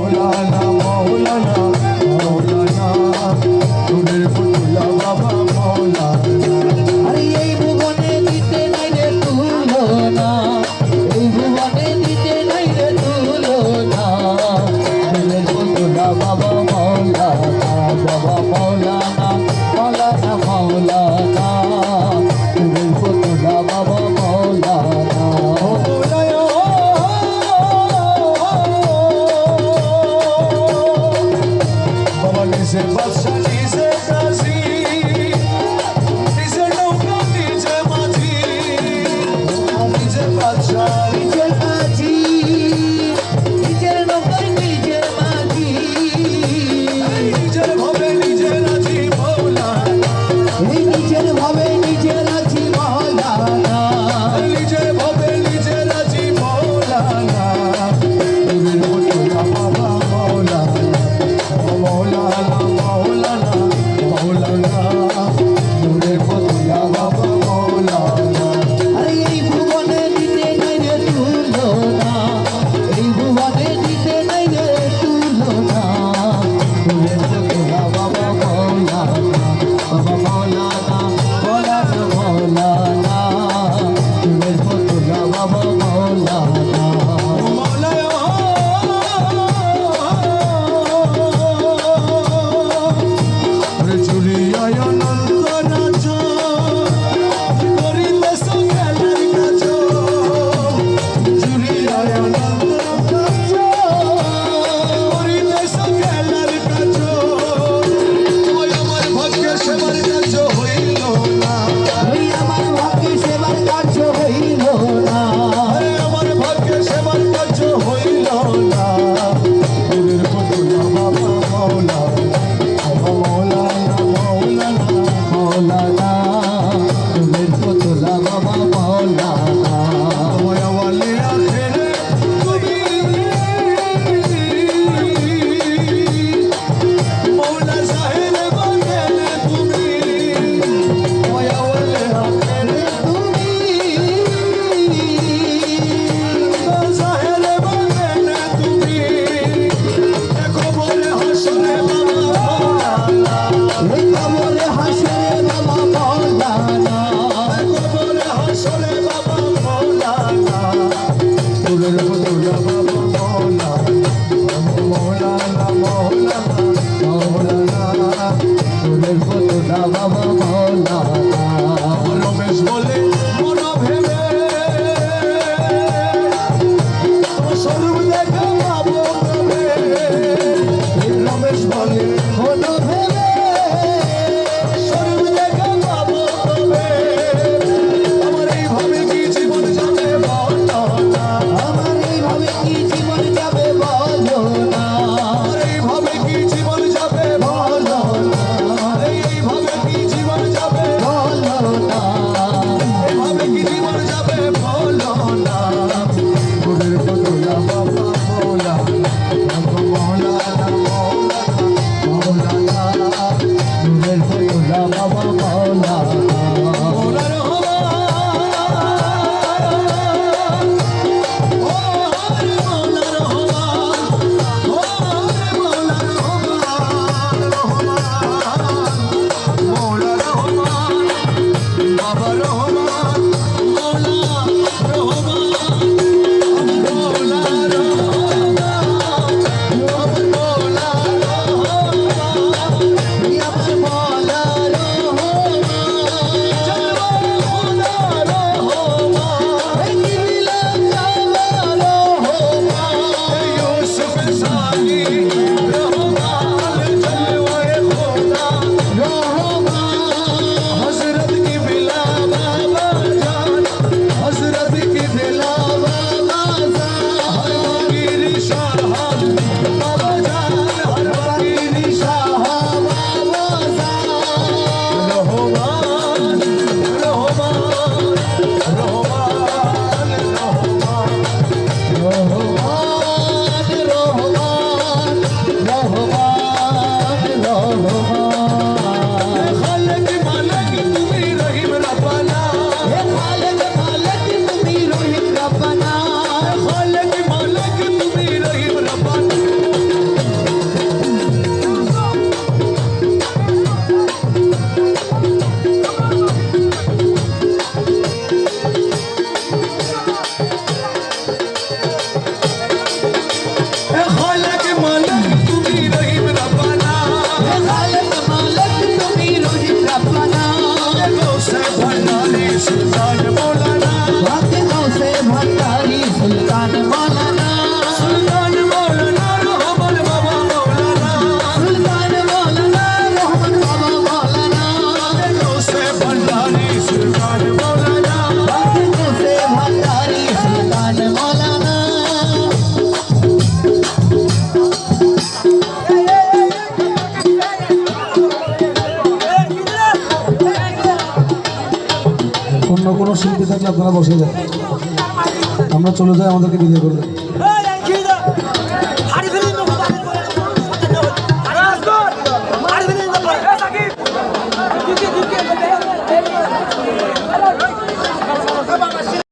भोलाना i'm la bola. কোনো শিল্পী থাকলে আপনারা বসে যান। আমরা চলে যাই আমাদেরকে বিদায় করে দেন।